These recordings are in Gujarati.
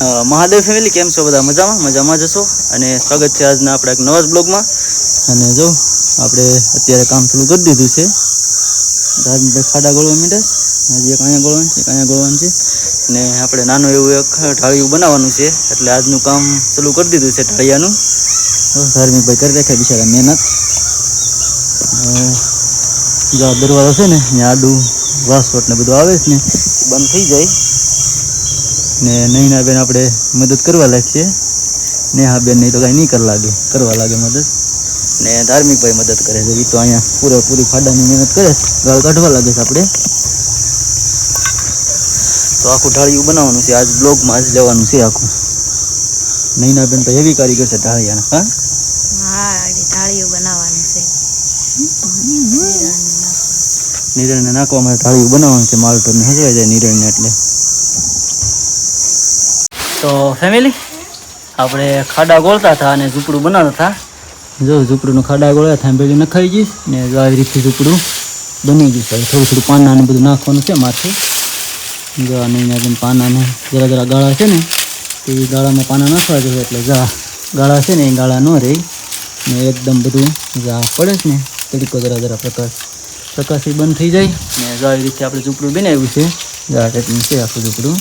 મહાદેવ ફેમિલી કેમ છો બધા? મજામાં? મજામાં જશો અને સ્વાગત છે આજના આપણા એક નવા જ બ્લોગમાં. અને જો, આપણે અત્યારે કામ થોડું કરી દીધું છે. ધાર્મિક ખાડા ગોળવા મીટર હજી એક અહીંયા ગોળવાનું છે, એક અહીંયા ગોળવાનું છે. અને આપણે નાનું એવું એક ઢાળિયું બનાવવાનું છે. એટલે આજનું કામ ચાલુ કરી દીધું છે ઢાળિયાનું. ધાર્મિક ધાર્મિકભાઈ કરી રાખ્યા બિચારા મહેનત. જો દરવાજો છે ને, અહીંયા આડું વાસવટ ને બધું આવે છે ને બંધ થઈ જાય. ને નૈના બેન આપણે મદદ કરવા લાગશે. નેહા બેન નહીં તો કાંઈ નહીં કરવા લાગે કરવા લાગે મદદ. ને ધાર્મિક ભાઈ મદદ કરે છે એ તો અહીંયા પૂરેપૂરી ફાડાની મહેનત કરે ગાળ કાઢવા લાગે છે આપણે. તો આખું ઢાળિયું બનાવવાનું છે આજ બ્લોગમાં જ લેવાનું છે આખું. નૈના બેન તો હેવી કારીગર છે ઢાળિયાના હા? હા ઢાળિયું બનાવવાની છે. નિરણને નાખવા માટે ઢાળિયું બનાવવાનું છે માલટોને હજવાઈ જાય નિરણને એટલે. તો ફેમિલી આપણે ખાડા ગોળતા હતા અને ઝૂંપડું બનાવતા હતા. જો ઝૂંપડુંનું ખાડા ગોળ્યા હતા ભેગી નખાઈ જઈશ ને જો આવી રીતે ઝૂંપડું બની ગયું છે. થોડું થોડું પાના ને બધું નાખવાનું છે માથે. જો નહીં પાનાને જરા જરા ગાળા છે ને એ ગાળામાં પાના નાખવા જોઈએ એટલે જા, ગાળા છે ને એ ગાળા ન રહે. ને એકદમ બધું જા પડે છે ને તરીકો જરા જરા પ્રકાશ પ્રકાશ બંધ થઈ જાય. ને જો આવી રીતે આપણે ઝૂંપડું બનાવ્યું છે, જા ટાઈપનું છે આખું ઝૂંપડું.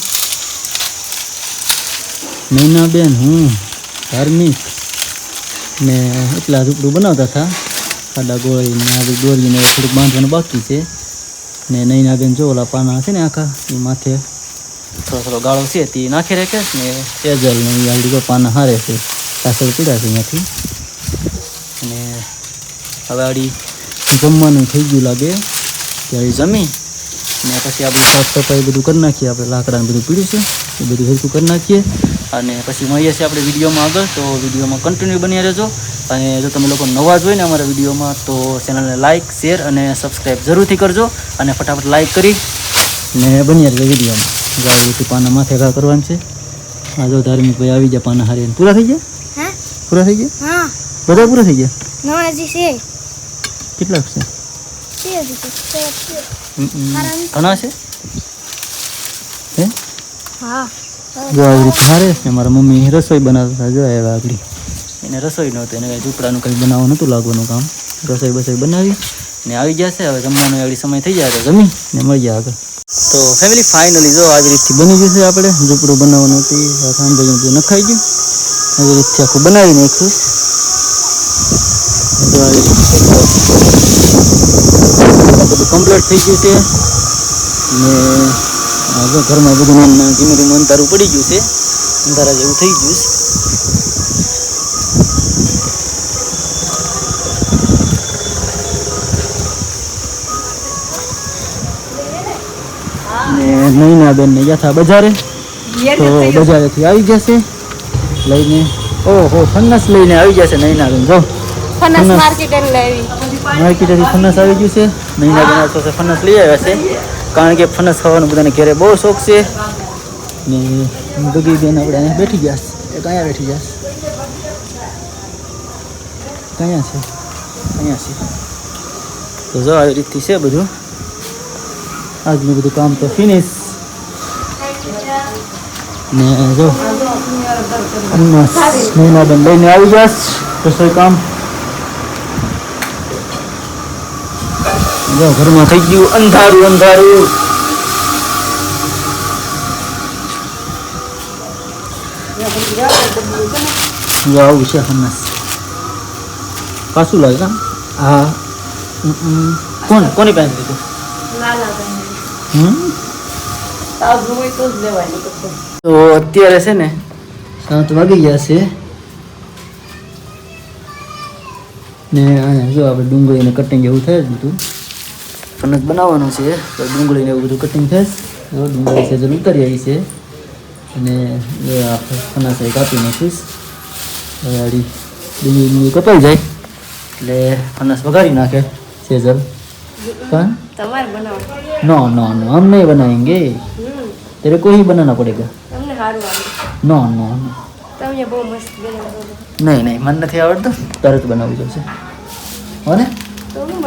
નૈના બેન હું, ધાર્મિક. ને એટલા ઝૂંપડું બનાવતા હતા. ખાડા ગોળીને આગળ દોરીને થોડુંક બાંધવાનું બાકી છે. ને નૈના બેન જો ઓલા પાના છે ને આખા એ માથે થોડો થોડો ગાળો છે, તે નાખી રાખે ને તેજલ ને એ આગળ પાના હારે છે. પાછળ પીડા છે અહીંયાથી. અને હવે આડી જમવાનું થઈ ગયું લાગે. ત્યારે જમી. ને પછી આપણે સાફ સફાઈ બધું કરી નાખીએ, આપણે લાકડાને બધું પીડ્યું છે. એ બધું હરખું કરી નાખીએ. અને પછી મળીએ છીએ આપણે વિડીયોમાં આગળ. તો વિડીયોમાં કન્ટિન્યુ બન્યા રહેજો. અને જો તમે લોકો નવા જ હોય ને અમારા વિડીયોમાં તો ચેનલને લાઇક શેર અને સબસ્ક્રાઈબ જરૂરથી કરજો. અને ફટાફટ લાઇક કરી ને બની રહેજો વિડીયોમાં. જો આવી પાના માથે ઘા કરવાનું છે. આ જો ધાર્મિક ભાઈ આવી ગયા પાના હારી. પૂરા થઈ ગયા? હા? પૂરા થઈ ગયા? હા. બધા પૂરા થઈ ગયા? કેટલા છે. ઘણા છે? હે? હા. જો આવી રીતે હારે છે મારા મમ્મી રસોઈ બનાવતા હતા, જો આવ્યા આગળ. એને રસોઈ નહોતી એને કાંઈ ઝૂંપડાનું કંઈ બનાવવા નહોતું લાગવાનું કામ. રસોઈ બસોઈ બનાવી ને આવી જશે હવે જમવાનો આગળ સમય થઈ જાય, તો જમી ને મળી જાય આગળ. તો ફેમિલી ફાઇનલી જો આવી રીતથી બની છે આપણે. ઝૂંપડું બનાવવાનું હતી સાંભળ્યું હતું નખાઈ ગયું. આવી રીતથી આખું બનાવી નાખ્યું. બધું કમ્પ્લીટ થઈ ગયું છે. ને જો ઘરમાં બધું નામ ધીમે ધીમે અંધારું પડી ગયું છે. અંધારા જેવું થઈ ગયું છે. ને નૈના બેન ને યથા બજારે. તો બજારેથી આવી જશે લઈને ઓહો ફન્નસ લઈને આવી જશે નૈના બેન જો ફનસ ફનસ. માર્કેટ લેવી માર્કેટેથી ફનસ આવી ગયું છે. નૈના બેન તો ફનસ લઈ આવ્યા છે. કારણ કે ફનસ ખાવાનું બધાને ઘેરે બહુ શોખ છે. ને બગી બેન આપણે અહીંયા બેઠી ગયા છે. અહીંયા બેઠી ગયા કયા છે. કયા છે. તો જો આવી રીતથી છે બધું. આજનું બધું કામ તો ફિનિશ ને જો મહિના બંધ લઈને આવી ગયા રસોઈ કામ જો ઘરમાં થઈ ગયું અંધારું અંધારું. જો આવું છે હમણાં. પાછું લાગે હા. કોણ, કોની પાસે લીધું? તો અત્યારે છે ને સાત વાગી ગયા છે. ને જો આપણે ડુંગળીને કટિંગ એવું થાય જ બધું. ફનસ બનાવવાનું છે. ડુંગળીને એવું બધું કટિંગ થશે ડુંગળી છે જરૂર આવી છે. અને એ આ ફનસ એ કાપી નાખીશ. હળી ડુંગળી કપાઈ જાય. એટલે ફનસ વગાડી નાખે સેજલ. પણ? નો નો નો. હમ નહીં બનાવેંગે તેરે કોઈ બનાના પડેગા નો નો નહીં નહીં. મને નથી આવડતું. તરત બનાવવું જોશે હો ને તો હું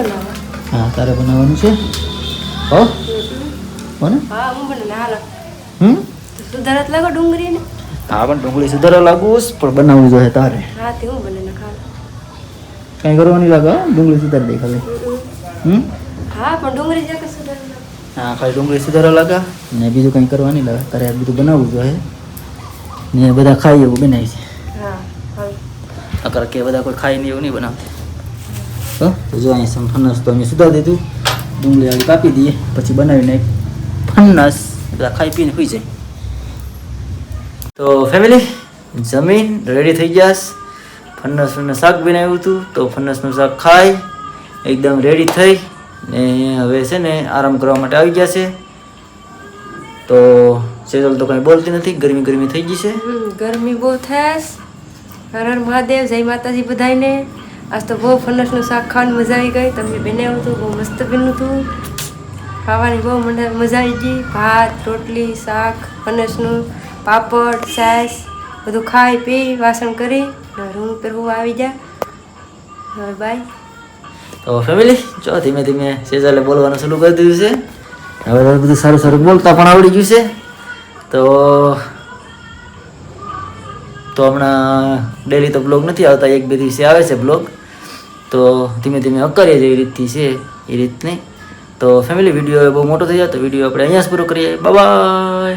હા તારે બનાવવાનું છે? હો? હો ને હા હું બનાવે હમ? સુધારત લાગો ડુંગળી ને હા પણ ડુંગળી સુધારવા લાગુ પણ બનાવવું જોઈએ તારે. હા તે હું બને ખાવા કઈ કરવા નહીં લાગે? ડુંગળી સુધાર દે ખાલી. હમ હા પણ ડુંગળી જે સુધારી હા ખાલી ડુંગળી સુધારવા લાગે ને બીજું કંઈ કરવા નહીં લાગે. તારે આ બધું બનાવવું જોઈએ. ને બધા ખાઈ એવું બનાવી છે. હા અગર કે બધા કોઈ ખાઈ નહીં એવું નહીં બનાવતા. તો જો અહીં ફનસ તો અમે સુધા દીધું. ડુંગળી આવી કાપી દઈએ, પછી બનાવીને ફનસ બધા ખાઈ પીને સુઈ જાય. તો ફેમિલી જમીન રેડી થઈ ગયા ફનસનું શાક બનાવ્યું હતું, તો ફનસનું શાક ખાઈ, એકદમ રેડી થઈ, ને હવે છે ને આરામ કરવા માટે આવી ગયા છે. તો સેજલ તો કંઈ બોલતી નથી, ગરમી ગરમી થઈ ગઈ છે. ગરમી બહુ થાય હર હર મહાદેવ, જય માતાજી બધાયને. આજ તો બહુ ફનસનું શાક ખાવાની મજા આવી ગઈ. તમને બનાવ્યું હતું, બહુ મસ્ત બન્યું હતું. ખાવાની બહુ મજા આવી ગઈ. ભાત, રોટલી, શાક ફનસનું પાપડ, છાશ, બધું ખાઈ પી, વાસણ કરી. રૂમ પર હું આવી જા. હવે બાય તો ફેમિલી જો ધીમે ધીમે સેજાલે બોલવાનું શરૂ કરી દીધું છે. હવે બધું સારું સારું બોલતા પણ આવડી ગયું છે. તો તો હમણાં ડેલી તો બ્લોગ નથી આવતા, એક બે દિવસે આવે છે બ્લોગ તો ધીમે ધીમે અકરીએ જેવી રીતથી છે એ રીતની. તો ફેમિલી વીડિયો બહુ મોટો થઈ જાય તો વીડિયો આપણે અહીંયા જ પૂરો કરીએ. બાય